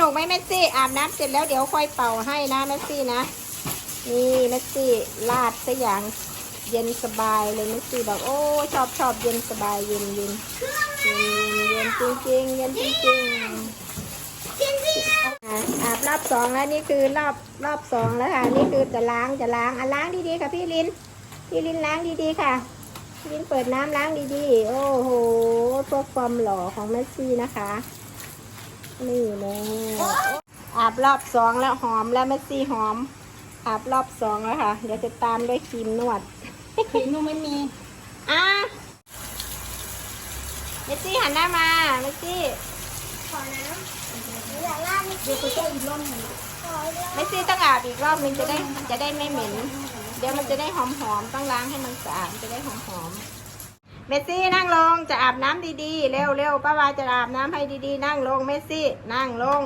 นุกไหมแมสซี่อาบน้ำเสร็จแล้วเดี๋ยวค่อยเป่าให้นะแมสซี่นะ นี่แมสซี่ลาดซะอย่างเย็นสบายเลยแมสซี่บอกโอ้ชอบชอบเย็นสบายเย็นเย็นเย็นเย็นจริงจริงๆเย็นจริงจริงๆอะอาบรอบสองแล้วนี่คือรอบรอบสองแล้วค่ะ นี่คือจะล้างจะล้างอะล้างดีๆค่ะพี่ลินพี่ลินล้างดีๆค่ะพี่ลินเปิดน้ำล้างดีๆ โอ้โหเพื่อความหล่อของแมสซี่นะคะ นี่แน่ อาบรอบสองแล้วหอมแล้วแมสซี่หอม อาบรอบสองแล้วค่ะ เดี๋ยวจะตามด้วยครีมนวดครีมนุ่มไม่มี อะเมสซี่หันหน้ามาเมสซี่ขอน้ำอยากลาดไม่เดี๋ยวกูจะอีกรอบหนึ่งขอด้วยเมสซี่ต้องอาบอีกรอบนึงจะได้จะได้ไม่เหม็น เดี๋ยวมันจะได้หอมหอมๆต้องล้างให้มันสะอาดจะได้หอมหอมๆเมสซี่นั่งลงจะอาบน้ำดีๆ เร็วเร็วป้าวาจะอาบน้ำให้ดีๆ นั่งลงเมสซี่นั่งลง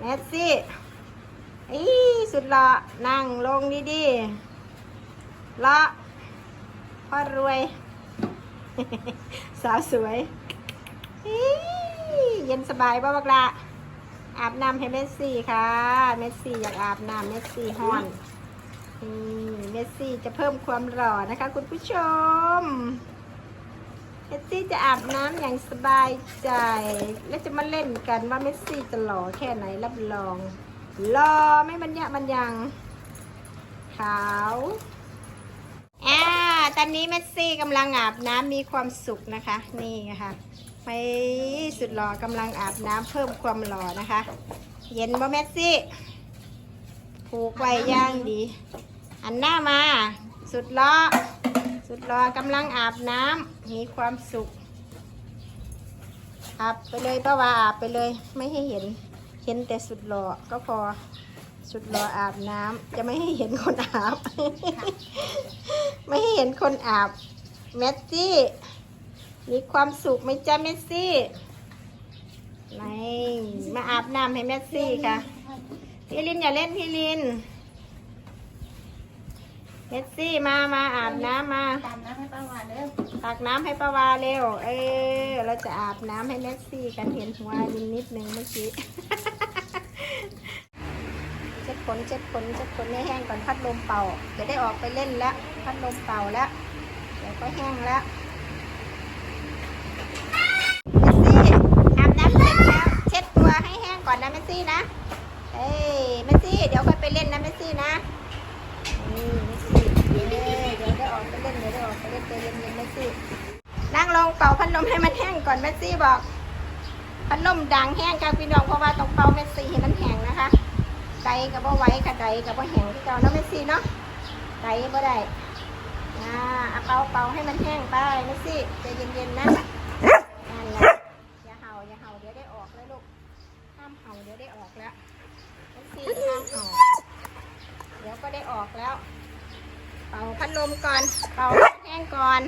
เมสซี่อีสุดละนั่งลงดีๆละพ่อรวย สาวสวยอีเย็นสบายบ่บักละอาบน้ำให้เมสซี่ค่ะ เมสซี่อยากอาบน้ำเมสซี่ฮอนอืมเมสซี่จะเพิ่มความหล่อนะคะ คุณผู้ชม เมสซี่จะอาบน้ำอย่างสบายใจ และจะมาเล่นกันว่าเมสซี่จะหล่อแค่ไหนรับรองหล่อไม่บรรยะบรรยังขาวอ่าตอนนี้เมสซี่กำลังอาบน้ำมีความสุขนะคะ นี่ค่ะไปสุดหล่อกำลังอาบน้ำเพิ่มความหล่อนะคะ เย็นบ่เมสซี่ผูกไว้ย่างดี อันหน้ามา สุดหล่อ สุดหล่อกำลังอาบน้ำมีความสุข อาบไปเลยป้าวาอาบไปเลย ไม่ให้เห็น เห็นแต่สุดหลอก็พอ สุดหล่ออาบน้ำจะไม่ให้เห็นคนอาบ ไม่ให้เห็นคนอาบเมสซี่มีความสุขไหมจ๊ะเมสซี่ไหนมาอาบน้ำให้เมสซี่ค่ะพี่ลินอย่าเล่นพี่ลิน เมสซี่มามาอาบน้ำมาตามน้ำให้ป้าหวานเด้อตักน้ำให้ป้าวาเร็ว เออเราจะอาบน้ำให้เมสซี่กันเห็นหัวลินนิดนึงเมื่อกี้ เช็ดขนเช็ดขนเช็ดขนให้แห้งก่อนพัดลมเป่า จะได้ออกไปเล่นแล้ว พัดลมเป่าแล้ว เดี๋ยวก็แห้งแล้วเมสซี่อาบน้ำเสร็จแล้วเช็ดตัวให้แห้งก่อนนะเมสซี่นะ เอ้ยเมสซี่ เดี๋ยวค่อยไปเล่นนะเมสซี่นะ นั่งลงเป่าพัดลมให้มันแห้งก่อนเมสซี่บอก พัดลมดังแห้งค่ะพี่น้องเพราะว่าต้องเป่าเมสซี่ให้มันแห้งนะคะไดกับว่าไหว้ค่ะไดกับว่าแห้งที่เก่าเนาะเมสซี่เนาะไดบ่ได้อ่าเอาเป่าเป่าให้มันแห้งไปเมสซี่ใจเย็นๆนะนั่นแหละอย่าเห่าอย่าเห่าเดี๋ยวได้ออกแล้วลูกห้ามเห่าเดี๋ยวได้ออกแล้วเมสซี่ห้ามเห่า ออกแล้ว เป่าพัดลมก่อน เป่าแห้งก่อน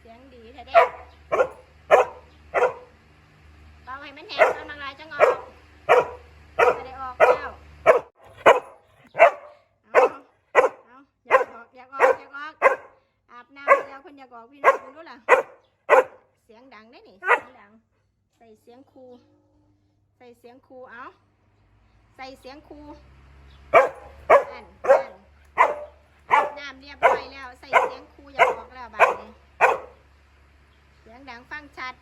เสียงดีแท้เด้เป่าให้มันแห้งก่อนบางรายจังออกจะได้ออกแล้วเอาเอาอยากออกอยากออกอยากออก อาบน้ำแล้วคนอยากออกพี่น้องคุณรู้ล่ะ เสียงดังได้นี่เสียงดัง ใส่เสียงครู ใส่เสียงครูเอา ใส่เสียงครูนั่นนั่นอาบน้ำเรียบร้อยแล้ว ใส่เสียงครูอยากออกแล้วบาดนี้เสียงดังฟังชัด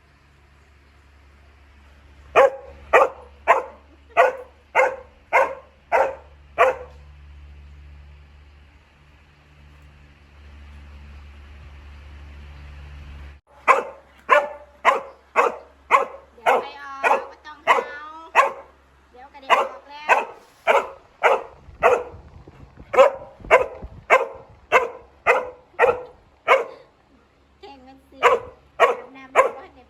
เดี๋ยวไปออกไม่ต้องเฮาเดี๋ยวกระเด็นออกแล้ว แข่งมันสิอาบน้ำมันก็เด็